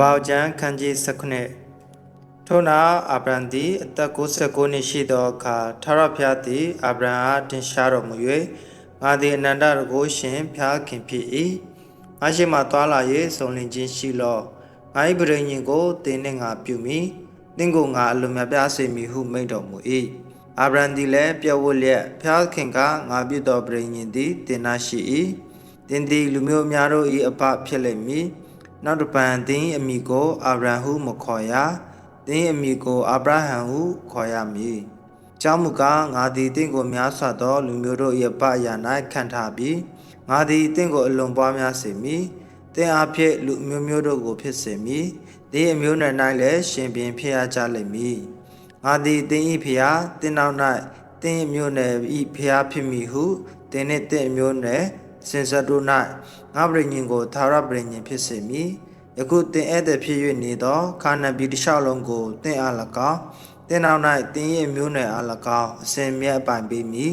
ဘောက်ကျမ်းခန်းကြီး19ထို့နောက်အာဗြံသည်အသက်69နှစ်ရှိသောအခါထာဝရဘုရားသည်အာဗြံအားတင်ရှားတော်မူ၍ငါသည်အနန္တတကုရှင်ဘုရားခင်ဖြစ်၏ငါရှိမှသွာလာ၍စုံလင်ခြင်းရှိလောငါ၏ပရိညင်ကိုသင်နှင့်ငါပြုမိသင်ကိုငါအလိုမြတ်ပြစေမည်ဟုမိန့်တော်မူ၏အာဗြံသည်လည်းပြောဝတ်လျက်ဘုရားခင်ကငါပြုသောပရိညင်သည်တင်နာရှိ၏သင်သည်လူမျိုးများတို့၏အဖဖြစ်လိမ့်မည် နောက်တစ်ပံသင်၏အမိကိုအာဗြံဟုမခေါ်ရသင်၏အမိကိုအာဗြဟံဟုခေါ်ရမည်။ကြောင့်မူကားငါသည်တင့်ကိုများစွာသော လူမျိုးတို့၏အပအရာ၌ခံထားပြီးငါသည်တင့်ကိုအလွန်ပွားများစေမည်။သင်အားဖြင့်လူမျိုးမျိုးတို့ကိုဖြစ်စေမည်။သင်အမျိုးနယ်၌လည်းရှင်ပြန်ဖြစ်ရကြလိမ့်မည်။ငါသည်သင်၏ဖျားသင်နောက်၌သင်၏မျိုးနယ်၏ဖျားဖြစ်မည်ဟုသင်နှင့်သင်အမျိုးနယ် စင်စတ်တို့၌ငါပရိညင်ကိုသာရပရိညင်ဖြစ်စေမည်ယခုသင်ဧည့်သည်ဖြစ်၍နေသောခါနန်ပြည်တစ်လျှောက်လုံးကိုသင်အား၎င်းသင်နောက်၌သင်၏မျိုးနွယ်အား၎င်းအစဉ်မြတ်အပိုင်ပေးမည်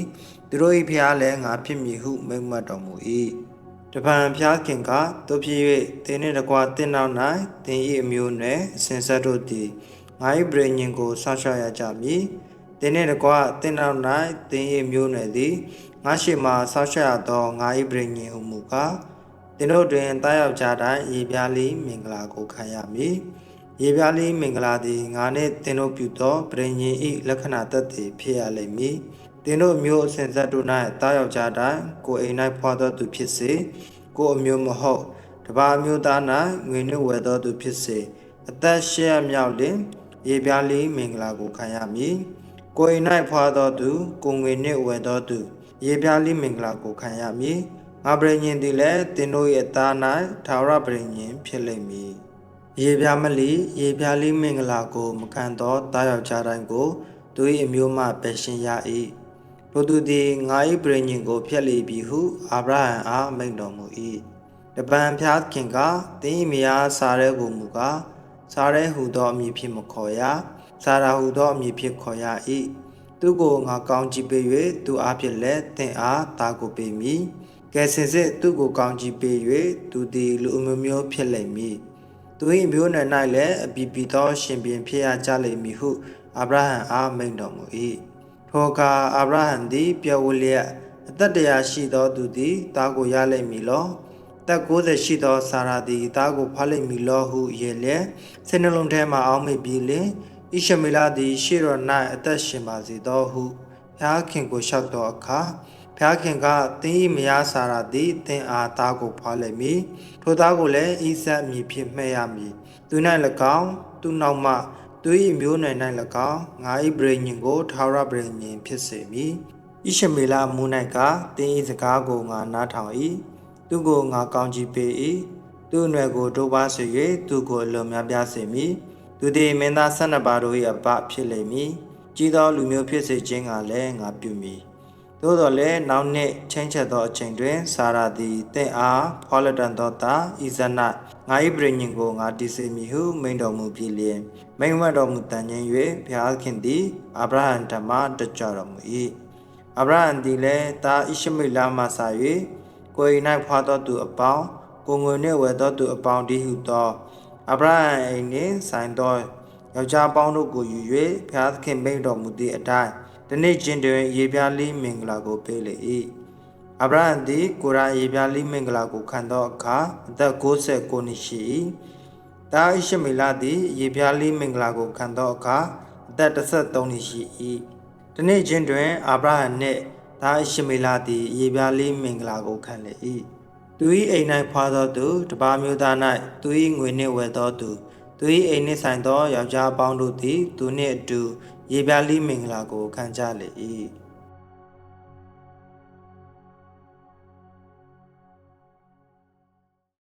သူတို့၏ဖျားလည်းငါဖြစ်မည်ဟုမိန့်မှတ်တော်မူ၏တပံဖျားခင်ကတို့ဖြစ်၍သင်နှင့်တကွာသင်နောက်၌သင်၏အမျိုးနွယ်အစဉ်ဆက်တို့သည်ငါ၏ပရိညင်ကိုဆောက်ရှောက်ရကြမည် သင်နှင့်တကွာသင်နောက်၌သင်၏မျိုးနွယ်သည်ငါရှိမှဆောက်ရှောက်ရသောငါ၏ပရိညင်ဟုမူကားသင်တို့တွင်တားယောက်ျားတိုင်းရေပြားလေးမင်္ဂလာကိုခံရမည်ရေပြားလေးမင်္ဂလာသည်ငါနှင့်သင်တို့ပြုသောပရိညင်၏လက္ခဏာသက်သေဖြစ်ရလိမ့်မည်သင်တို့မျိုးအစဉ်ဆက်တို့၌တားယောက်ျားတိုင်းကိုအိမ်၌ဖွာသောသူဖြစ်စေကိုအမျိုးမဟုတ်တပါအမျိုးသား၌ငွေနှင့်ဝယ်သောသူဖြစ်စေအသက်ရှက်မြောက်လင်ရေပြားလေးမင်္ဂလာကိုခံရမည် ကိုအိမ်၌ဖွာသောသူကိုငွေနှင့်ဝယ်သောသူရေပြားလေးမင်္ဂလာကိုခံရမည်ငါပရိညင်သည်လည်းသင်တို့၏အသား၌ထာဝရပရိညင်ဖြစ်လိမ့်မည်ရေပြားမလီရေပြားလေးမင်္ဂလာကိုမခံသောတားယောက်ျားတိုင်းကိုသူ၏အမျိုးမှပယ်ရှင်းရ၏ထိုသူသည်ငါ၏ပရိညင်ကိုဖျက်လေပြီဟုအာဗြဟံအားမိန့်တော်မူ၏တပံဖျားခင်ကသင်၏မယားစာရဲကိုမူကားစာရဲဟူသောအမည်ဖြင့်မခေါ်ရ စာရာဟူသောအမည်ဖြင့်ခေါ်ရ၏သူကိုငါကောင်းကြည့်ပေ၍သူအားဖြင့်လည်းသင်အားတာကိုပေမည်ကဲစင်စစ်သူကိုကောင်းကြည့်ပေ၍သူသည်လူအမျိုးမျိုးဖြစ်လိမ့်မည်သူ၏မျိုးနယ်၌လည်းအပြစ်ပြီးသောရှင်ပြန်ဖြစ်ရကြလိမ့်မည်ဟုအာဗြဟံအားမိန့်တော်မူ၏ထိုအခါအာဗြဟံသည်ပြောဝလျက်အသက်တရာရှိသောသူသည်သားကိုရလိမ့်မည်လောတက်90ရှိသောစာရာသည်သားကိုဖားလိမ့်မည်လောဟုရေလျက်စိတ်နှလုံးထဲမှအောင်းမိပြီးလင် ဣရှမေလသည် ရှေ့တော်၌အသက်ရှင်ပါစေသောဟုဘုရားခင်ကိုလျှောက်သောအခါဘုရားခင်ကသင်၏မယားစာရာသည်သင်အားသားကိုဖွားလိမ့်မည်ထိုသားကိုလည်းဣဇက်မည်ဖြင့်မှဲ့ရမည်သူ၌၎င်းသူနောက်မှသူ၏မျိုးနွယ်၌၎င်းငါ၏ဗြိညင်ကိုထာဝရဗြိညင်ဖြစ်စေမည်ဣရှမေလမူ၌ကသင်၏စကားကိုငါနားထောင်၏သူကိုငါကောင်းချီးပေး၏သူအနွယ်ကိုတိုးပါစေ၍သူကိုအလွန်များပြားစေမည် သူသည်မင်းသား၁၂ပါးတို့၏အပဖြစ်လိမ့်မည်ကြီးသောလူမျိုးဖြစ်စေခြင်းကလည်းငါပြုမည်သို့တော်လည်းနောက်နှစ်ချင်းချက်သောအချိန်တွင်စာရာသည်တင့်အားဖောလတန်သောတာဣဇနငါ၏ပရိညင်ကိုငါတည်စေမည်ဟုမိန်တော်မူပြီးလျင်မိန်ဝတ်တော်မူတန်ခြင်း၍ဘုရားခင်သည်အာဗြဟံဓမ္မတကြတော်မူ၏အာဗြဟံသည်လည်းတာဣရှမိလမှစာ၍ကိုယ်၌ဖွာသောသူအပေါင်းကိုငွေနှင့်ဝယ်သောသူအပေါင်းတည်းဟုသော အဗြဟံအိမ်နှင့်ဆိုင်သောယောက်ျားပေါင်းတို့ကိုယူ၍ဘုရားသခင်မိန့်တော်မူသည့်အတိုင်းဒီနေ့ချင်းတွင်ရေပြားလေးမင်္ဂလာကိုပေးလေ၏အဗြဟံသည်ကိုရာရေပြားလေးမင်္ဂလာကိုခံသောအခါအသက်69နှစ်ရှိ၏တာဣရှမေလသည်ရေပြားလေးမင်္ဂလာကိုခံသောအခါအသက်33နှစ်ရှိ၏ဒီနေ့ချင်းတွင်အာဗြဟံနှင့်တာဣရှမေလသည်ရေပြားလေးမင်္ဂလာကိုခံလေ၏ သူ၏အိမ်၌ဖွာသောသူတပါမျိုးသား၌သူ၏ငွေနှင့်ဝယ်သောသူသူ၏အိမ်နှင့်ဆိုင်သောယောက်ျားအပေါင်းတို့သည် သူနှင့်အတူ ရေပြားလိမင်္ဂလာကိုခံကြလေ၏